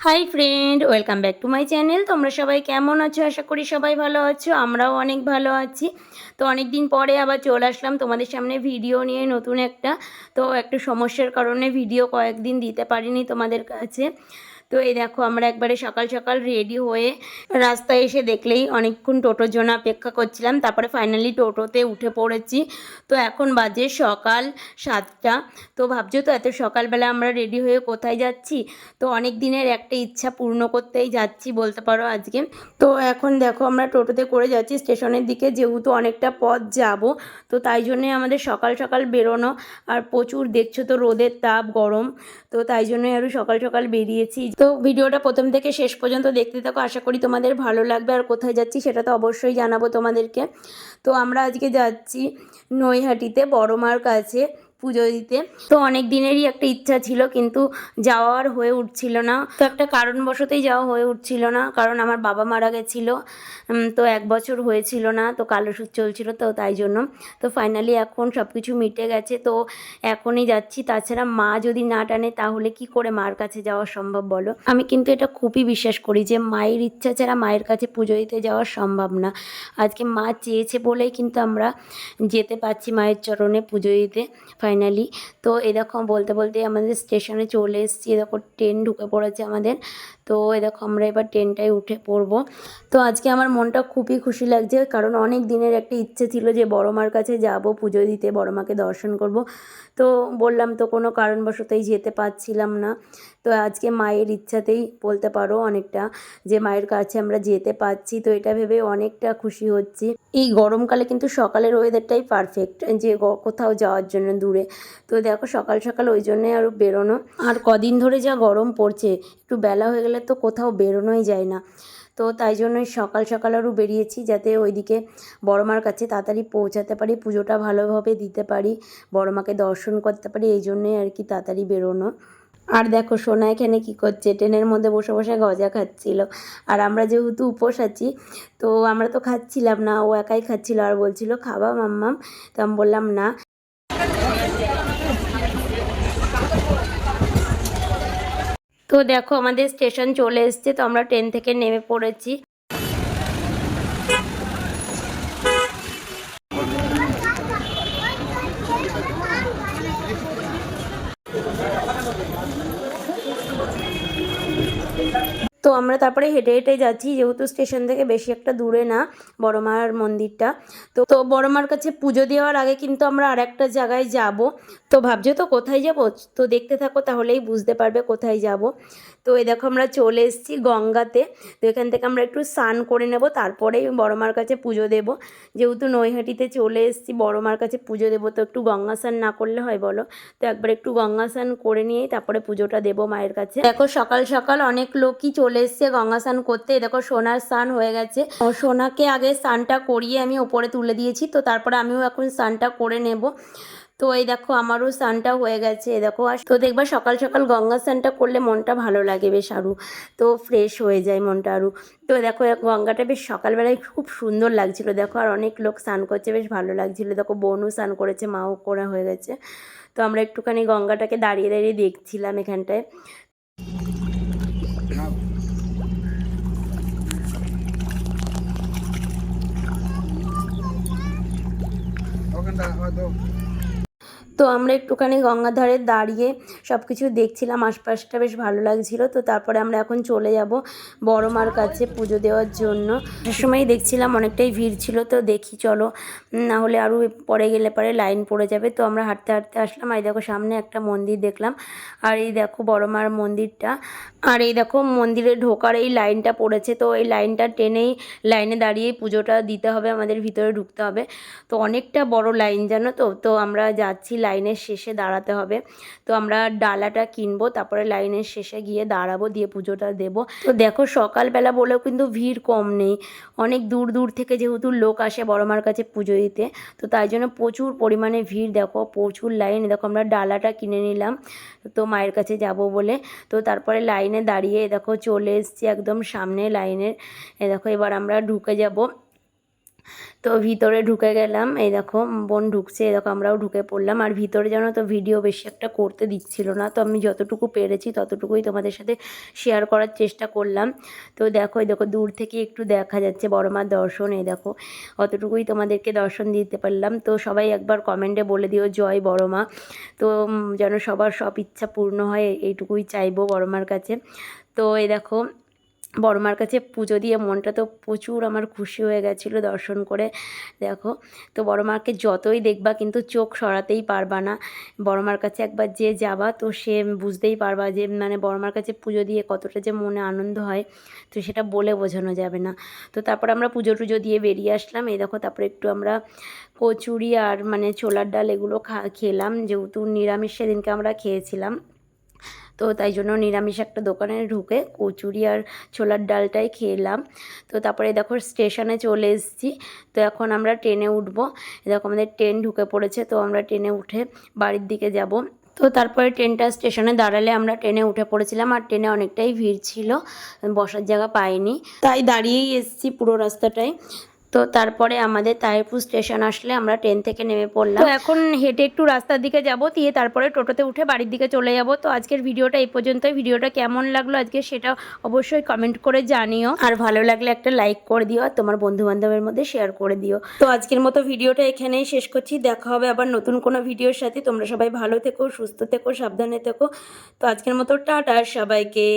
Hi friend welcome back to my channel তোমরা সবাই কেমন আছো? আশা করি সবাই ভালো আছো। আমরাও অনেক ভালো আছি। তো অনেক দিন পরে আবার চলে আসলাম তোমাদের সামনে ভিডিও নিয়ে নতুন একটা। তো একটু সমস্যার কারণে ভিডিও কয়েকদিন দিতে পারিনি তোমাদের কাছে। তো এই দেখো, আমরা একবারে সকাল সকাল রেডি হয়ে রাস্তায় এসে দেখলেই অনেকক্ষণ টোটোর জন্য অপেক্ষা করছিলাম। তারপরে ফাইনালি টোটোতে উঠে পড়েছি। তো এখন বাজে সকাল সাতটা। তো ভাবছ তো, এত সকালবেলা আমরা রেডি হয়ে কোথায় যাচ্ছি? তো অনেক দিনের একটা ইচ্ছা পূর্ণ করতেই যাচ্ছি বলতে পারো আজকে। তো এখন দেখো, আমরা টোটোতে করে যাচ্ছি। স্টেশনের দিকে যেহেতু অনেকটা পথ যাব, তো তাই জন্যে আমাদের সকাল সকাল বেরোনো। আর প্রচুর দেখছ তো রোদের তাপ, গরম। তো তাই জন্যই আরও সকাল সকাল বেরিয়েছি। তো ভিডিওটা প্রথম থেকে শেষ পর্যন্ত দেখতে থাকো। আশা করি তোমাদের ভালো লাগবে আর কোথায় যাচ্ছি সেটা তো অবশ্যই জানাব তোমাদেরকে। তো আমরা আজকে যাচ্ছি নৈহাটিতে বড়মার কাছে পুজো দিতে। তো অনেক দিনেরই একটা ইচ্ছা ছিল, কিন্তু যাওয়ার হয়ে উঠছিল না। তো একটা কারণবশতই যাওয়া হয়ে উঠছিল না, কারণ আমার বাবা মারা গেছিল। তো এক বছর হয়েছিল না, তো কালো সুদ চলছিল তো তাই জন্য। তো ফাইনালি এখন সব কিছু মিটে গেছে, তো এখনই যাচ্ছি। তাছাড়া মা যদি না টানে, তাহলে কি করে মার কাছে যাওয়া সম্ভব বলো? আমি কিন্তু এটা খুবই বিশ্বাস করি যে মায়ের ইচ্ছা ছাড়া মায়ের কাছে পুজো দিতে যাওয়া সম্ভব না। আজকে মা চেয়েছে বলেই কিন্তু আমরা যেতে পারছি মায়ের চরণে পুজো দিতে। ফাইনালি তো এরকম বলতে বলতে আমাদের স্টেশনে চলে এসেছি। এরকম ট্রেন ঢুকে পড়েছে আমাদের। তো এ দেখো আমরা এবার ট্রেনটায় উঠে পড়ব। তো আজকে আমার মনটা খুবই খুশি লাগছে কারণ অনেক দিনের একটা ইচ্ছে ছিল যে বড় মার কাছে যাব, পুজো দিতে বড় মাকে দর্শন করব। তো বললাম তো কোনো কারণবশতই যেতে পারছিলাম না। তো আজকে মায়ের ইচ্ছাতেই বলতে পারো অনেকটা যে মায়ের কাছে আমরা যেতে পারছি। তো এটা ভেবে অনেকটা খুশি হচ্ছি। এই গরমকালে কিন্তু সকালের ওয়েদারটাই পারফেক্ট যে কোথাও যাওয়ার জন্য দূরে। তো দেখো সকাল সকাল ওই জন্যে আরও বেরোনো। আর কদিন ধরে যা গরম পড়ছে, একটু বেলা হয়ে গেলে তো কোথাও বেরোনোই যায় না। তো তাই জন্যই সকাল সকাল আরও বেরিয়েছি যাতে ওইদিকে বড় মার কাছে তাড়াতাড়ি পৌঁছাতে পারি, পুজোটা ভালোভাবে দিতে পারি বড় মাকে দর্শন করতে পারি, এই জন্যই আর কি তাড়াতাড়ি বেরোনো। আর দেখো সোনা এখানে কী করছে, ট্রেনের মধ্যে বসে বসে গজা খাচ্ছিল। আর আমরা যেহেতু উপোস আছি, তো আমরা তো খাচ্ছিলাম না, ও একাই খাচ্ছিল আর বলছিল, খাবা মাম্মাম? তো আমি বললাম, না। তো দেখো আমাদের স্টেশন চলে এসছে তো আমরা ট্রেন থেকে নেমে পড়েছি। তো আমরা তারপরে হেঁটে হেঁটে যাচ্ছি, যেহেতু স্টেশন থেকে বেশি একটা দূরে না বড় মার মন্দিরটা। তো তো বড় মার কাছে পুজো দেওয়ার আগে কিন্তু আমরা আর একটা জায়গায় যাব। তো ভাবছ তো কোথায় যাব? তো দেখতে থাকো তাহলেই বুঝতে পারবে কোথায় যাব। তো এই দেখো আমরা চলে এসেছি গঙ্গাতে। তো এখান থেকে আমরা একটু স্নান করে নেব, তারপরেই বড় মার কাছে পুজো দেব। যেহেতু নৈহাটিতে চলে এসেছি বড় মার কাছে পুজো দেবো, তো একটু গঙ্গা স্নান না করলে হয় বলো? তো একবার একটু গঙ্গা স্নান করে নিয়েই তারপরে পুজোটা দেবো মায়ের কাছে। দেখো সকাল সকাল অনেক লোকই চলে এসছে গঙ্গা স্নান করতে। দেখো সোনার স্নান হয়ে গেছে। সোনাকে আগে স্নানটা করিয়ে আমি ওপরে তুলে দিয়েছি, তো তারপরে আমিও এখন স্নানটা করে নেব। তো এই দেখো আমারও স্নানটা হয়ে গেছে দেখো। আর তো দেখবা সকাল সকাল গঙ্গা স্নানটা করলে মনটা ভালো লাগে বেশ আরও তো ফ্রেশ হয়ে যায় মনটা আরও তো দেখো, গঙ্গাটা বেশ সকালবেলায় খুব সুন্দর লাগছিল, দেখো। আর অনেক লোক স্নান করছে, বেশ ভালো লাগছিল। দেখো, বোনও স্নান করেছে, মাও করা হয়ে গেছে। তো আমরা একটুখানি গঙ্গাটাকে দাঁড়িয়ে দাঁড়িয়ে দেখছিলাম এখানটায়। ওখানটা, হয়তো। তো আমরা একটুখানি গঙ্গার ধারে দাঁড়িয়ে সব কিছু দেখছিলাম, আশপাশটা বেশ ভালো লাগছিল। তো তারপরে আমরা এখন চলে যাব বড় মার কাছে পুজো দেওয়ার জন্য। সময় দেখছিলাম অনেকটাই ভিড় ছিল, তো দেখি চলো না হলে আরও পরে গেলে পরে লাইন পড়ে যাবে। তো আমরা হাঁটতে হাঁটতে আসলাম, আর দেখো সামনে একটা মন্দির দেখলাম। আর এই দেখো বড় মার মন্দিরটা। আর এই দেখো মন্দিরে ঢোকার এই লাইনটা পড়েছে, তো এই লাইনটা টেনেই লাইনে দাঁড়িয়েই পুজোটা দিতে হবে, আমাদের ভিতরে ঢুকতে হবে। তো অনেকটা বড় লাইন জানো তো? তো আমরা যাচ্ছি লাইনের শেষে দাঁড়াতে হবে। তো আমরা ডালাটা কিনবো, তারপরে লাইনের শেষে গিয়ে দাঁড়াবো, দিয়ে পুজোটা দেব। তো দেখো সকালবেলা বলেও কিন্তু ভিড় কম নেই। অনেক দূর দূর থেকে যেহেতু লোক আসে বড় মার কাছে পুজো দিতে, তো তাই জন্য প্রচুর পরিমাণে ভিড় দেখো, প্রচুর লাইন। দেখো আমরা ডালাটা কিনে নিলাম, তো মায়ের কাছে যাব বলে। তো তারপরে লাইনে দাঁড়িয়ে দেখো চলে এসছি একদম সামনে লাইনের। দেখো এবার আমরা ঢুকে যাব। তো ভিতরে ঢুকে গেলাম, এই দেখো বোন ঢুকছে দেখো আমরাও ঢুকে পড়লাম। আর ভিতরে যেন তো ভিডিও বেশি একটা করতে দিচ্ছিল না, তো আমি যতটুকু পেরেছি ততটুকুই তোমাদের সাথে শেয়ার করার চেষ্টা করলাম। তো দেখো, এই দেখো দূর থেকে একটু দেখা যাচ্ছে বড় মার দর্শন, এই দেখো অতটুকুই তোমাদেরকে দর্শন দিতে পারলাম। তো সবাই একবার কমেন্টে বলে দিও, জয় বড় মা। তো যেন সবার সব ইচ্ছা পূর্ণ হয়, এইটুকুই চাইব বড় মার কাছে। তো এই দেখো বড়মার কাছে পুজো দিয়ে মনটা তো প্রচুর আমার খুশি হয়ে গেছিল দর্শন করে। দেখো, তো বড়মাকে যতই দেখবা কিন্তু চোখ সরাতেই পারবা না। বড়মার কাছে একবার যে যাবা তো সে বুঝতেই পারবা যে মানে বড়মার কাছে পুজো দিয়ে কতটা যে মনে আনন্দ হয়, তো সেটা বলে বোঝানো যাবে না। তো তারপর আমরা পুজো টুজো দিয়ে বেরিয়ে আসলাম। এই দেখো, তারপরে একটু আমরা কচুরি আর মানে ছোলার ডাল এগুলো খা, খেলাম। যেহেতু নিরামিষ সেদিনকে আমরা খেয়েছিলাম। তো তাই জন্য নিরামিষ একটা দোকানে ঢুকে কচুরি আর ছোলার ডালটাই খেলাম। তো তারপরে দেখো স্টেশনে চলে এসেছি। তো এখন আমরা ট্রেনে উঠবো। দেখো আমাদের ট্রেন ঢুকে পড়েছে, তো আমরা ট্রেনে উঠে বাড়ির দিকে যাব। তো তারপরে ট্রেনটা স্টেশনে দাঁড়ালে আমরা ট্রেনে উঠে পড়েছিলাম আর ট্রেনে অনেকটাই ভিড় ছিল, বসার জায়গা পাইনি। তাই দাঁড়িয়েই এসেছি পুরো রাস্তাটায় তো তারপরে আমাদের তাহিরপুর স্টেশন আসলে আমরা ট্রেন থেকে নেমে পড়লাম। তো এখন হেঁটে একটু রাস্তার দিকে যাব দিয়ে তারপরে টোটোতে উঠে বাড়ির দিকে চলে যাব। তো আজকের ভিডিওটা এই পর্যন্তই। ভিডিওটা কেমন লাগল আজকে সেটা অবশ্যই কমেন্ট করে জানিও। আর ভালো লাগলে একটা লাইক করে দিও আর তোমার বন্ধু বান্ধবের মধ্যে শেয়ার করে দিও। তো আজকের মতো ভিডিওটা এখানেই শেষ করছি। দেখা হবে আবার নতুন কোনো ভিডিওর সাথে। তোমরা সবাই ভালো থেকো সুস্থ থেকো সাবধানে থেকো। তো আজকের মতো টাটা সবাইকে।